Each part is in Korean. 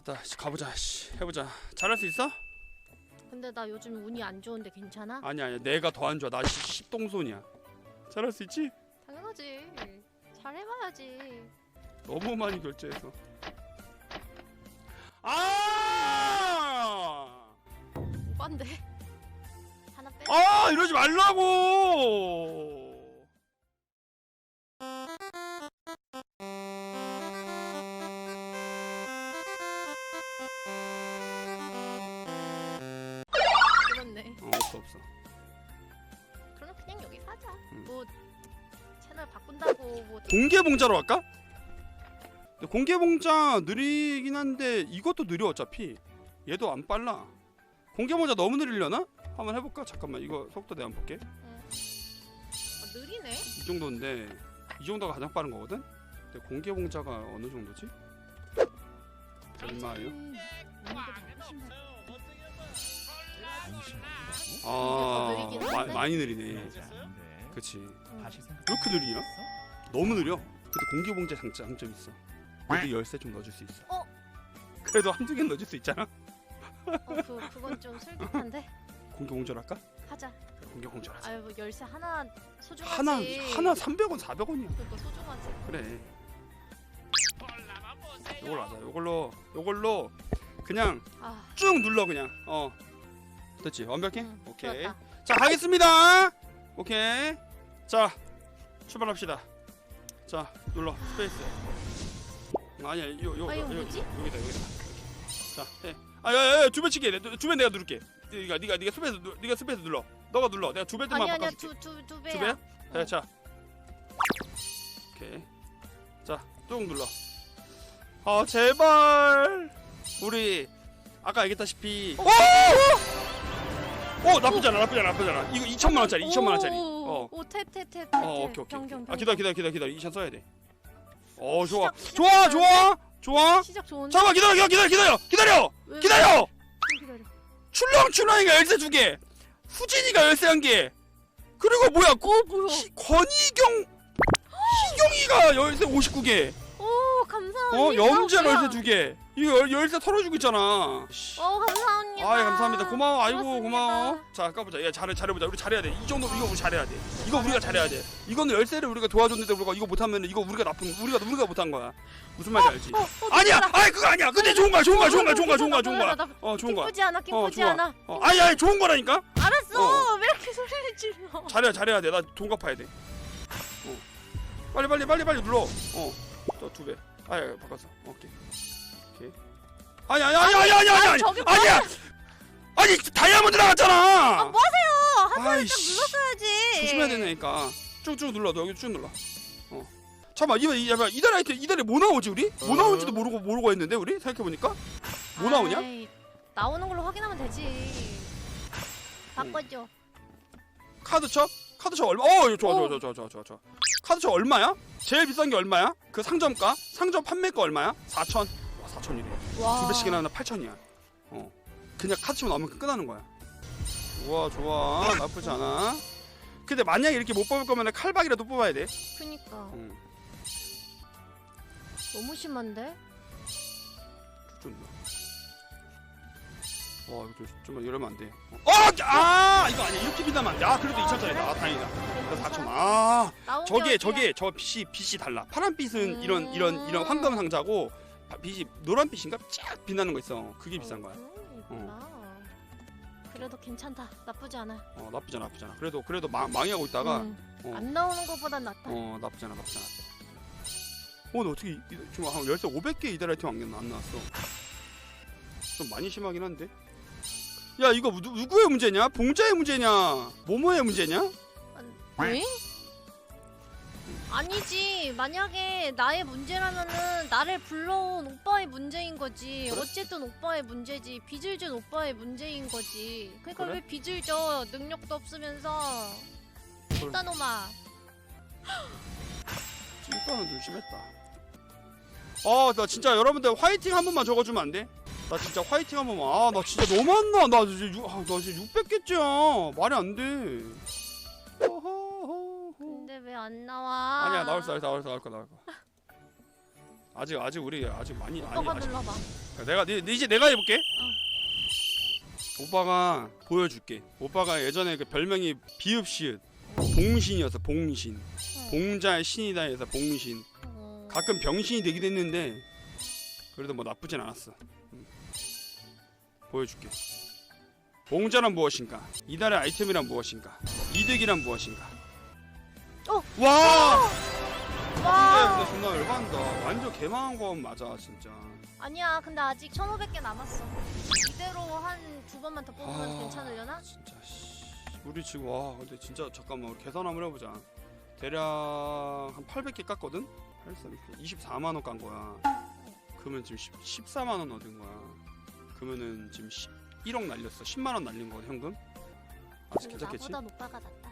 됐다. 씨, 가보자. 씨, 해보자. 잘할 수 있어? 근데 나 요즘 운이 안 좋은데 괜찮아? 아니야, 아니야. 내가 더 안 좋아. 나 씨, 십동손이야. 잘할 수 있지? 당연하지. 잘 해봐야지. 너무 많이 결제해서. 아! 오반데. 하나 빼. 아, 이러지 말라고. 없어. 그러면 그냥 여기 사자. 음. 뭐 채널 바꾼다고 뭐 공개 봉자로 할까? 근데 공개 봉자 느리긴 한데 이것도 느려 어차피. 얘도 안 빨라. 공개 봉자 너무 느리려나? 한번 해볼까? 잠깐만 이거 속도 내가 한번 볼게. 어, 느리네. 이 정도인데 이 정도가 가장 빠른 거거든? 근데 공개 봉자가 어느 정도지? 얼마예요? 아 느리긴 마, 한데? 많이 느리네. 그치. 음. 왜 이렇게 느리냐? 너무 느려. 근데 공개 봉자 장점 장점 있어. 그래도 열쇠 좀 넣어줄 수 있어. 어? 그래도 한두 개 넣어줄 수 있잖아. 어, 그 그건 좀 슬픈데. 공개 봉자로 할까? 하자. 공개 봉자로 하자. 아유 뭐 열쇠 하나 소중하지. 하나 하나 300원 400원이야. 그거 소중하지. 그래. 요걸로 하자. 요걸로 요걸로 그냥 아. 쭉 눌러 그냥. 어. 됐지? 완벽해? 응, 오케이. 좋았다. 자 가겠습니다. 오케이. 자 출발합시다. 자 눌러 스페이스. 아니야 요 요 아, 이거 요, 뭐지? 여기다 여기다. 자 해. 아 야 야야 두 배치기. 해. 두배 내가 누를게. 네가 네가 네가 스페이스 누, 네가 스페이스 눌러. 너가 눌러. 내가 두 배만 아니 아니야 바꿔줄게. 두 두 두 두 배야. 배야? 어. 자, 자. 오케이. 자, 쭉 눌러. 아, 제발. 우리 아까 얘기했다시피 오! 오, 나쁘지 않아. 나쁘지 않아. 나쁘지 않아. 이거 2천만 원짜리. 2천만 원짜리. 어. 오탭탭탭. 어, 오케이, 오케이. 아, 기다려, 기다려, 기다려, 기다려. 2천 써야 돼. 어, 좋아. 시작, 좋아, 시작 좋아. 좋아. 시작 좋은데. 잠깐만 기다려, 기다려, 기다려. 기다려. 왜- 기다려. 왜 기다려. 출렁 출렁이가 열쇠 두 개. 후진이가 열쇠 한 개. 그리고 뭐야? 고, 어 뭐야? 희- 권희경 희경이가 열쇠 59개 오 감사합니다. 어 뭐야? 열쇠 2개 이거 열, 열쇠 털어주고 있잖아 씨. 어 감사합니다. 아이 감사합니다 고마워 아이고 고맙습니다. 고마워 자 까보자 야 잘해 잘해보자 우리 잘해야 돼 이 정도 이거 우리 잘해야 돼 이거 우리가 잘해야 돼 이거는 열쇠를 우리가 도와줬는데 우리가 이거 못하면 이거 우리가 나쁜 우리가 우리가 못한 거야 무슨 말인지 알지 어, 어, 아니야 놀라. 아이 그거 아니야 근데 좋은 거야 좋은 거야 좋은 거야 좋은 거야 좋은 거야 좋은 거야 나 어 좋은 거야 기쁘지 않아 기쁘지 어 좋아 않아. 어 아니 아니 좋은 거라니까 알았어. 어. 왜 이렇게 소리를 질러? 잘해야 잘해야 돼. 나 돈 갚아야 돼. 어. 빨리 빨리 빨리 빨리 눌러. 어. 또두 배. 아야 바꿨어. 오케이. 아니 아니 아니 아니 아니 아니 아니 저기 아니야. 아니 다이아몬드 나갔잖아. 아, 뭐 하세요? 한 번에 딱 아이씨. 눌렀어야지. 조심해야 되니까. 쭉쭉 눌러. 너 여기 쭉 눌러. 어. 잠깐만 이번 이 잠깐 이달 아이템 이달에 뭐 나오지 우리? 뭐 나오는지도 모르고 모르고 했는데 우리 생각해 보니까 뭐 나오냐? 아이, 나오는 걸로 확인하면 되지. 바꿔줘. 카드첩? 카드첩 얼마? 어, 이거 좋아, 좋아, 오. 좋아, 좋아, 좋아, 좋아, 좋아. 카드첩 얼마야? 제일 비싼 게 얼마야? 그 상점가? 상점 판매가 얼마야? 4천. 와, 4천이래. 와. 두 배씩이나 하나 8천이야. 어. 그냥 카드첩 나오면 끝나는 거야. 좋아, 좋아. 나쁘지 않아. 근데 만약에 이렇게 못 뽑을 거면 칼박이라도 뽑아야 돼. 그니까 응. 너무 심한데? 좀. 와, 이거 좀, 좀 이러면 안 돼. 어, 아, 이거 아니야. 이렇게 빈다면 안 돼. 아, 그래도 2천짜리다. 아, 다행이다. 나 4천. 아. 저게? 저게 저 빛이 빛이 달라. 파란 빛은 음. 이런 이런 이런 황금 상자고 바- 빛이 노란 빛인가 쫙 빛나는 거 있어. 그게 비싼 거야. 어. 그래도 괜찮다. 나쁘지 않아. 어 나쁘잖아 나쁘잖아. 그래도 그래도 망, 망하고 있다가 음, 어. 안 나오는 것보단 낫다. 어 나쁘잖아 나쁘잖아. 어, 근데 어떻게 이- 이- 지금 한 열쇠 500개 이달 아이템 안, 안 나왔어. 좀 많이 심하긴 한데. 야 이거 누, 누구의 문제냐? 봉자의 문제냐? 모모의 문제냐? 응? 아니지. 만약에 나의 문제라면은 나를 불러온 오빠의 문제인 거지. 어쨌든 오빠의 문제지. 빚을 준 오빠의 문제인 거지. 그러니까 그래? 왜 빚을 져? 능력도 없으면서. 일단 오마. 찐따는 좀 심했다. 아, 나 진짜 여러분들 화이팅 한 번만 적어주면 안 돼? 나 진짜 화이팅 한 번만. 아, 나 진짜 너무 안 나. 나 진짜 유, 아, 나 진짜 600개째야. 말이 안 돼. 어허허허. 근데 왜 안 나와? 아니야, 나올 수, 나올 수, 나올 수, 나올 거, 나올 거. 아직, 아직 우리 아직 많이 아니 오빠가 아직 눌러봐. 야, 내가 네, 네 이제 내가 해볼게. 오빠가 보여줄게. 오빠가 예전에 그 별명이 비읍시읒 봉신이었어. 봉신. 봉자의 신이다 해서 봉신. 어, 가끔 병신이 되기도 했는데 그래도 뭐 나쁘진 않았어. 음. 보여줄게. 봉자란 무엇인가? 이달의 아이템이란 무엇인가? 이득이란 무엇인가? 어! 와! 와 근데 존나 열받는다. 완전 개망한 건 맞아 진짜. 아니야 근데 아직 1500개 남았어 이대로 한 두 번만 더 뽑으면 아. 괜찮으려나? 진짜 씨. 우리 지금 와 근데 진짜 잠깐만 우리 계산 한번 해보자. 대략 한 800개 깠거든? 83, 24만 원 깐 거야. 그러면 지금 10, 14만 원 얻은 거야. 그러면은 지금 1억 날렸어. 10만 원 날린 거거든 현금. 아직 괜찮겠지? 나보다 오빠가 낫다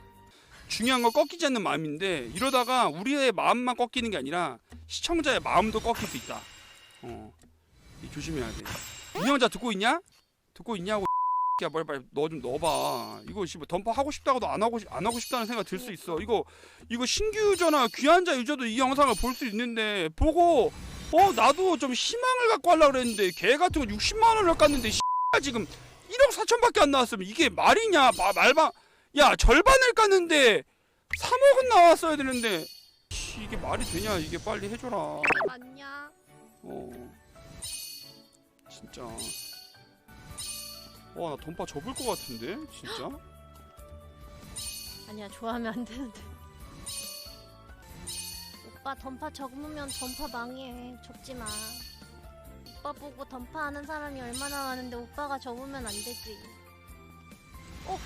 중요한 건 꺾이지 않는 마음인데 이러다가 우리의 마음만 꺾이는 게 아니라 시청자의 마음도 꺾일 수 있다. 어, 이 조심해야 돼. 운영자 듣고 있냐? 듣고 있냐고. 야 빨리 빨리 너 좀 넣어봐. 이거 씨뭐 덤퍼 하고 싶다고도 안 하고 싶- 안 하고 싶다는 생각 들 수 있어. 이거 이거 신규 유저나 귀한자 유저도 이 영상을 볼 수 있는데 보고 어 나도 좀 희망을 갖고 하려 그랬는데 개 같은 거 60만 원을 깠는데 씨 지금 1억 4천밖에 안 나왔으면 이게 말이냐? 마, 말방 야 절반을 깠는데 3억은 나왔어야 되는데. 씨, 이게 말이 되냐? 이게 빨리 해줘라. 맞냐? 어. 진짜. 와 나 돈파 접을 것 같은데? 진짜? 아니야 좋아하면 안 되는데. 오빠 던파 적으면 던파 망해. 적지마. 오빠 보고 던파 하는 사람이 얼마나 많은데 오빠가 적으면 안 되지. 아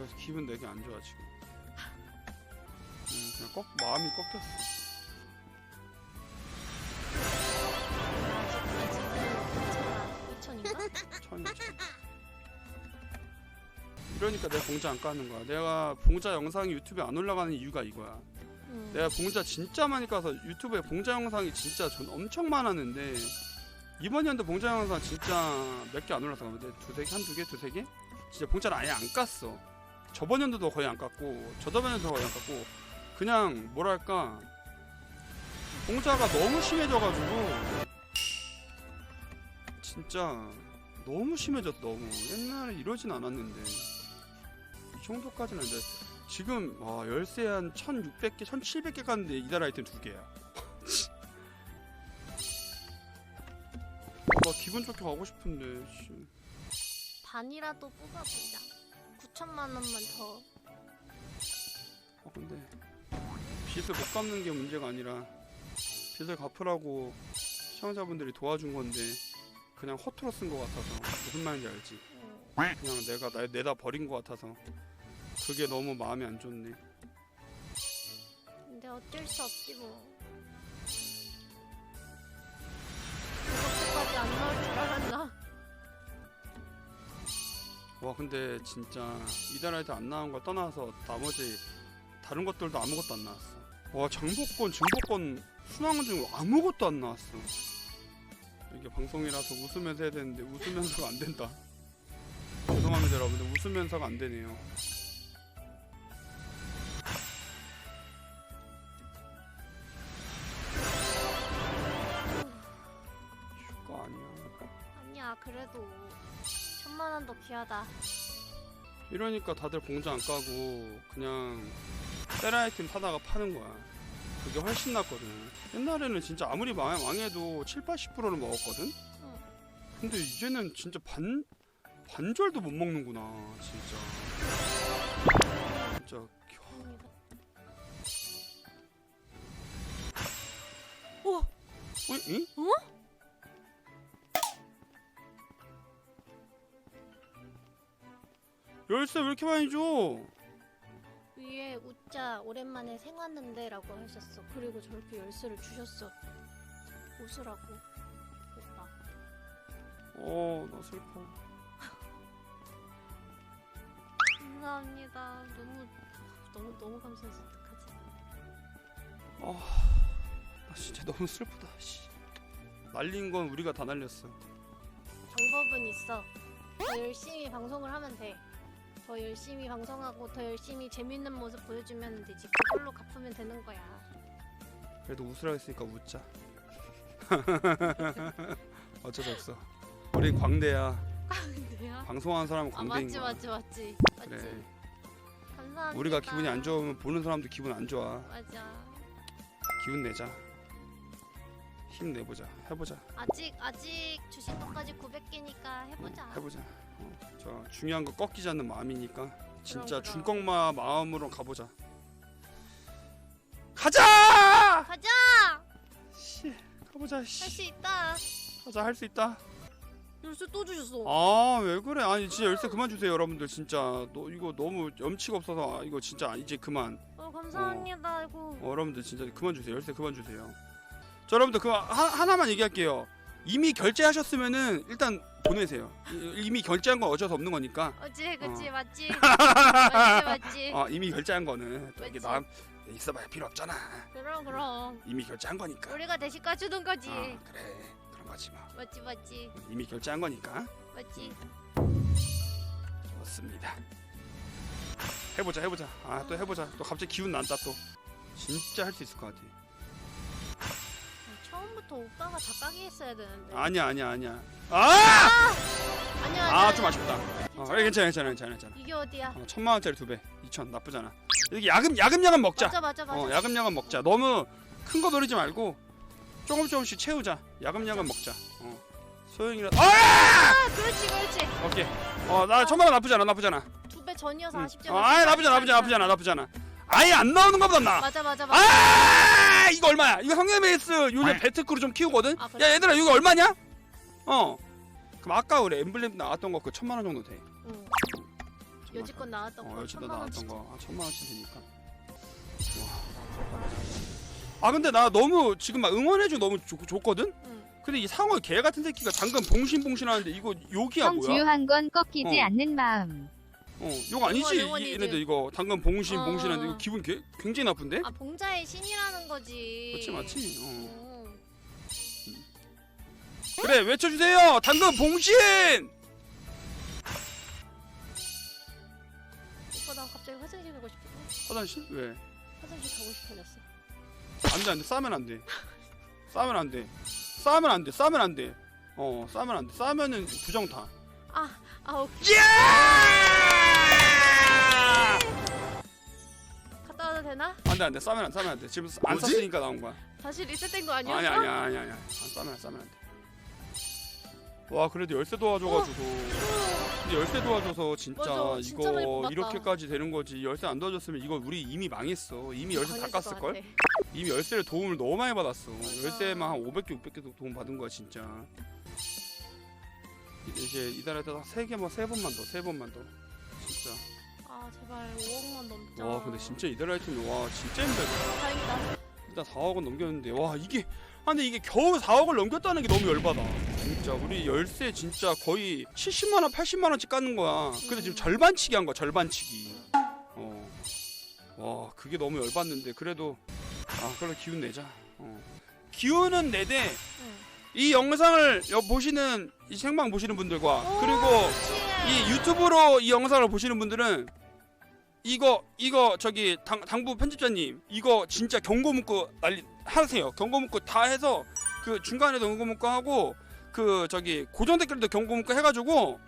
그래서 기분 되게 안 좋아 지금 음, 그냥 꺾 마음이 꺾였어 아직 아직은 2천인가? 천이 천 이러니까 내가 봉자 안 까는 거야 내가 봉자 영상이 유튜브에 안 올라가는 이유가 이거야 응. 내가 봉자 진짜 많이 까서 유튜브에 봉자 영상이 진짜 전 엄청 많았는데 이번 연도 봉자 영상 진짜 몇 개 안 올라서 근데 두세 개, 한두 개, 두세 개? 진짜 봉자를 아예 안 깠어. 저번 연도도 거의 안 깠고 저저번 연도도 거의 안 깠고 그냥 뭐랄까 봉자가 너무 심해져가지고 진짜 너무 심해졌어 너무 옛날에 이러진 않았는데 이 정도까지는 이제 지금 와 열쇠 한 1600개, 1700개 갔는데 이달 아이템 두 개야. 와 기분 좋게 가고 싶은데 씨. 반이라도 뽑아보자 9천만 원만 더아 근데 빚을 못 갚는 게 문제가 아니라 빚을 갚으라고 시청자분들이 도와준 건데 그냥 허투루 쓴 것 같아서 무슨 말인지 알지? 응. 그냥 내가 나, 내다 버린 것 같아서 그게 너무 마음이 안 좋네. 근데 어쩔 수 없지 뭐 와 근데 진짜 이달 아이템 안 나온 거 떠나서 나머지 다른 것들도 아무것도 안 나왔어. 와 장복권, 증복권 순항 중 아무것도 안 나왔어. 이게 방송이라서 웃으면서 해야 되는데 웃으면서가 안 된다. 죄송합니다 여러분들 웃으면서가 안 되네요. 귀하다 이러니까 다들 봉자 안 까고 그냥 셀 아이템 사다가 파는 거야. 그게 훨씬 낫거든. 옛날에는 진짜 아무리 망, 망해도 7, 80%는 먹었거든? 응. 근데 이제는 진짜 반, 반절도 못 먹는구나, 진짜. 진짜. 오! 어, 응? 어? 열쇠 왜 이렇게 많이 줘? 위에 웃자 오랜만에 생 왔는데 라고 하셨어. 그리고 저렇게 열쇠를 주셨어. 웃으라고 오빠. 어, 나 슬퍼. 감사합니다. 너무 너무 너무 감사해서 어떡하지? 나 진짜 너무 슬프다, 씨. 날린 건 우리가 다 날렸어. 방법은 있어. 더 열심히 방송을 하면 돼. 더 열심히 방송하고 더 열심히 재밌는 모습 보여주면 되지. 그걸로 갚으면 되는 거야. 그래도 웃으라 했으니까 웃자. 어쩔 수 없어. 우리 광대야. 근데요? 방송하는 사람은 아 광대인 맞지 거야. 맞지 맞지 맞지. 그래. 감사합니다. 우리가 기분이 안 좋으면 보는 사람도 기분 안 좋아. 맞아. 기운 내자. 힘 내보자. 해보자. 아직 아직 주식도까지 900개니까 해보자. 해보자. 어, 저 중요한 거 꺾이지 않는 마음이니까 진짜 그럼. 중꺾마 마음으로 가보자. 가자! 가자. 씨, 가보자. 할 씨. 수 있다. 가자 할 수 있다. 열쇠 또 주셨어. 아 왜 그래? 아니 진짜 열쇠 그만 주세요 여러분들 진짜 너 이거 너무 염치가 없어서 아, 이거 진짜 이제 그만. 어 감사합니다. 아이고. 어, 여러분들 진짜 그만 주세요 열쇠 그만 주세요. 자 여러분들 그 하, 하나만 얘기할게요. 이미 결제하셨으면은 일단 보내세요. 이- 이미 결제한 건 어쩔 수 없는 거니까. 어찌 그치 어. 맞지. 맞지 맞지. 어, 이미 결제한 거는 또 이게. 남 있어봐야 필요 없잖아. 그럼 그럼. 이미 결제한 거니까. 우리가 대신 까주는 거지. 어, 그래 그런 거지 뭐. 맞지 맞지 이미 결제한 거니까 맞지. 좋습니다. 해보자 해보자. 아 또 해보자. 또 갑자기 기운 난다 또. 진짜 할 수 있을 것 같아. 처음부터 오빠가 다 까기 했어야 되는데. 아니야 아니야 아니야. 아! 아니야. 아좀 아쉽다. 어, 그래, 괜찮아 괜찮아 괜찮아 괜찮아. 이게 어디야? 어, 천만 원짜리 두 배. 이천 나쁘잖아. 이렇게 야금 야금야금 먹자. 맞아 맞아 맞아. 어 야금야금 먹자. 너무 큰 거 노리지 말고 조금 조금씩 채우자. 야금야금 먹자. 어. 소영이라. 아! 아 그렇지 그렇지. 오케이. 어 나 천만 원 나쁘잖아 나쁘잖아. 두 배 전이어서 응. 아쉽지만. 어, 아예 나쁘잖아 나쁘잖아 나쁘잖아 나쁘잖아. 아예 안 나오는 거보다 나. 맞아 맞아 맞아. 아 얼마야? 이거 성게베이스 요새 베트크루 좀 키우거든. 아, 그래? 야 얘들아 이거 얼마냐? 어. 그럼 아까 그래 엠블렘 나왔던 거 그 천만 원 정도 돼. 응. 여지껏 나왔던 어 거 여지껏 천만 나왔던 원치. 거 아, 천만 원치 되니까. 와. 아 근데 나 너무 지금 막 응원해줘 너무 좋, 좋거든. 응. 근데 이 상어 개 같은 새끼가 방금 봉신봉신 하는데 이거 욕이야 형 뭐야? 주요한 건 꺾이지 어. 않는 마음. 어, 욕 아니지? 응원, 응원이지. 이- 얘네들 이거 당근 봉신 어. 봉신하는데 이거 기분 개, 굉장히 나쁜데? 아 봉자의 신이라는 거지. 맞지 맞지. 어. 응. 그래 외쳐주세요. 당근 봉신. 오빠 나 갑자기 화장실 가고 싶어. 화장실 왜? 화장실 가고 싶어졌어. 안돼 안돼 싸면 안돼. 싸면 안돼. 싸면 안돼. 싸면 안돼. 어 싸면 안돼. 싸면은 부정 타. 아, 아 오케이. 예! 갔다 와도 되나? 안돼 안돼. 싸면 안 싸면 안돼. 지금 안 뭐지? 쌌으니까 나온 거야. 다시 리셋된 거 아니었어? 아니 아니 아니 아니. 안 싸면 안 싸면 안돼. 와 그래도 열쇠 도와줘가지고. 근데 열쇠 도와줘서 진짜 맞아, 진짜 많이 이거. 이렇게까지 되는 거지. 열쇠 안 도와줬으면 이거 우리 이미 망했어. 이미 열쇠 다 깠을 것 걸. 이미 열쇠를 도움을 너무 많이 받았어. 맞아. 열쇠만 한 500개, 600개 도움 받은 거야 진짜. 이제- 이달에 세 개만 세 번만 더, 세 번만 더. 진짜. 아 제발 5억만 넘자. 와 근데 진짜 이달 아이템이 와 진짜 힘들다. 다행이다. 일단 4억은 넘겼는데 와 이게 아 근데 이게 겨우 4억을 넘겼다는 게 너무 열받아. 진짜 우리 열쇠 진짜 거의 70만 원, 80만 원씩 깎는 거야. 근데 지금 음. 절반치기 한 거야 절반치기. 어. 와 그게 너무 열받는데 그래도 아 그래도 기운 내자. 어. 기운은 내되 응. 이 영상을 여- 보시는 이 생방 보시는 분들과 오, 그리고 그렇지. 이 유튜브로 이 영상을 보시는 분들은 이거 이거 저기 당, 당부 편집자님 이거 진짜 경고 문구 날리 하세요. 경고 문구 다 해서 그 중간에도 경고 문구 하고 그 저기 고정 댓글도 경고 문구 해가지고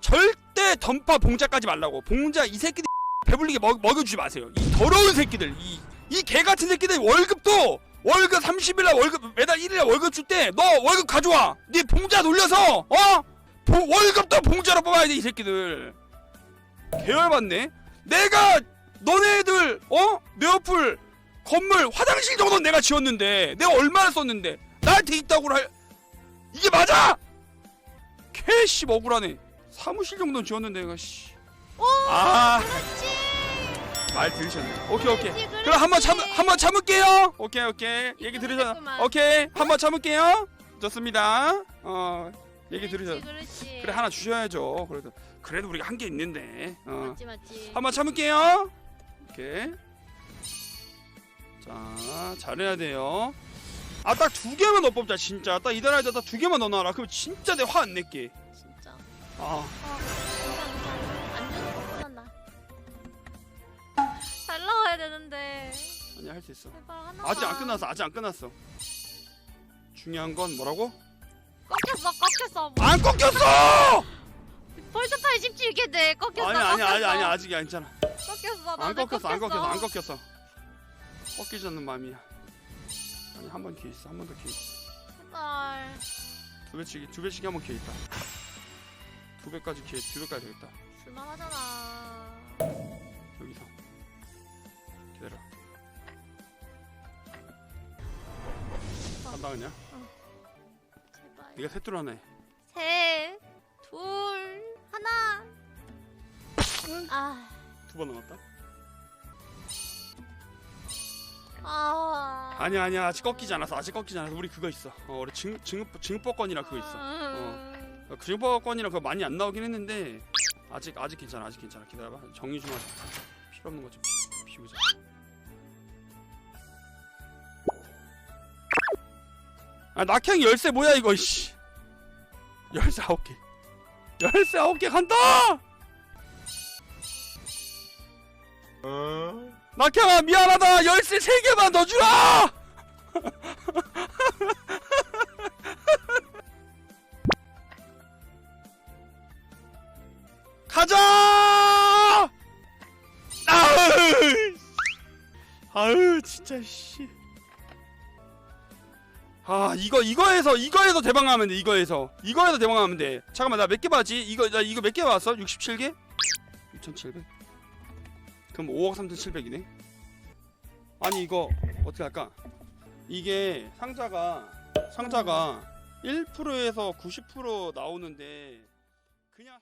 절대 던파 봉자까지 말라고. 봉자 이 새끼들 배불리게 먹, 먹여주지 마세요. 이 더러운 새끼들 이 이 개 같은 새끼들 월급도 월급 30일날 월급 매달 1일날 월급 줄 때 너 월급 가져와. 네 봉자 돌려서 어? 봉- 월급도 봉자로 뽑아야 돼 이 새끼들. 개열받네 내가 너네들 어? 내 옆을 건물 화장실 정도는 내가 지었는데 내가 얼마나 썼는데 나한테 있다고 할 이게 맞아? 캐시 억울하네 사무실 정도는 지었는데 내가 씨. 아, 말 들으셨네. 오케이 오케이. 그렇지, 그렇지. 그럼 한번 참 한번 참을게요. 오케이 오케이. 얘기 들으셨. 그랬구만. 오케이 한번 참을게요. 좋습니다. 어 얘기 들으셨. 그렇지. 그래 하나 주셔야죠. 그래도 그래도 우리가 한 게 있는데. 어. 맞지 맞지. 한번 참을게요. 오케이. 자, 잘해야 돼요. 아, 딱 두 개만 더 뽑자, 진짜. 딱 이달 할때 딱두 개만 더 넣어라. 그럼 진짜 내 화 안 낼게. 진짜. 아, 아 괜찮아 괜찮아. 안 주는 거 끝났나. 잘 나와야 되는데. 아니 할수 있어 제발 하나. 아직 안 끝났어 아직 안 끝났어 중요한 건 뭐라고? 꺾였어 꺾였어. 안 꺾였어! 벌써 87개 돼. 꺾였어. 아니 아니 아니. 아니 아직 괜찮아 꺾였어. 안 나도 꺾였어 안 꺾였어 안 꺾였어 꺾이지 않는 마음이야 아니 한 번 기회 있어 한 번 더 기회 있어 제발. 두 배치기 두 배치기 한 번 기회 있다 두 배까지 기회 두 배까지 되겠다 줄만하잖아. 여기서 기다려 간다 그냥. 네가 셋둘 하네. 셋, 둘, 하나. 아, 두 번 남았다? 아. 아니야 아니야. 아직 꺾이지 않았어 아직 꺾이지 않았어 우리 그거 있어. 어 우리 증, 증, 증법권이라 그거 있어. 음. 어, 증법권이랑 그거 많이 안 나오긴 했는데 아직 아직 괜찮아. 아직 괜찮아. 기다려봐. 정리 좀 하자. 필요 없는 거좀 비우자 아 낙향 열쇠 뭐야 이거 씨. 열쇠 아홉 개. 열쇠 아홉 개 간다! 낙향아 미안하다. 열쇠 세 개만 더 주라! 가자! 아유, 아유 진짜 씨. 아 이거 이거에서 이거에서 대방하면 돼 이거에서 이거에서 대방하면 돼. 잠깐만 나 몇 개 봤지? 이거 나 이거 몇 개 봤어? 67개? 6,700. 그럼 5억 3,700이네. 아니 이거 어떻게 할까? 이게 상자가 상자가 1%에서 90% 나오는데 그냥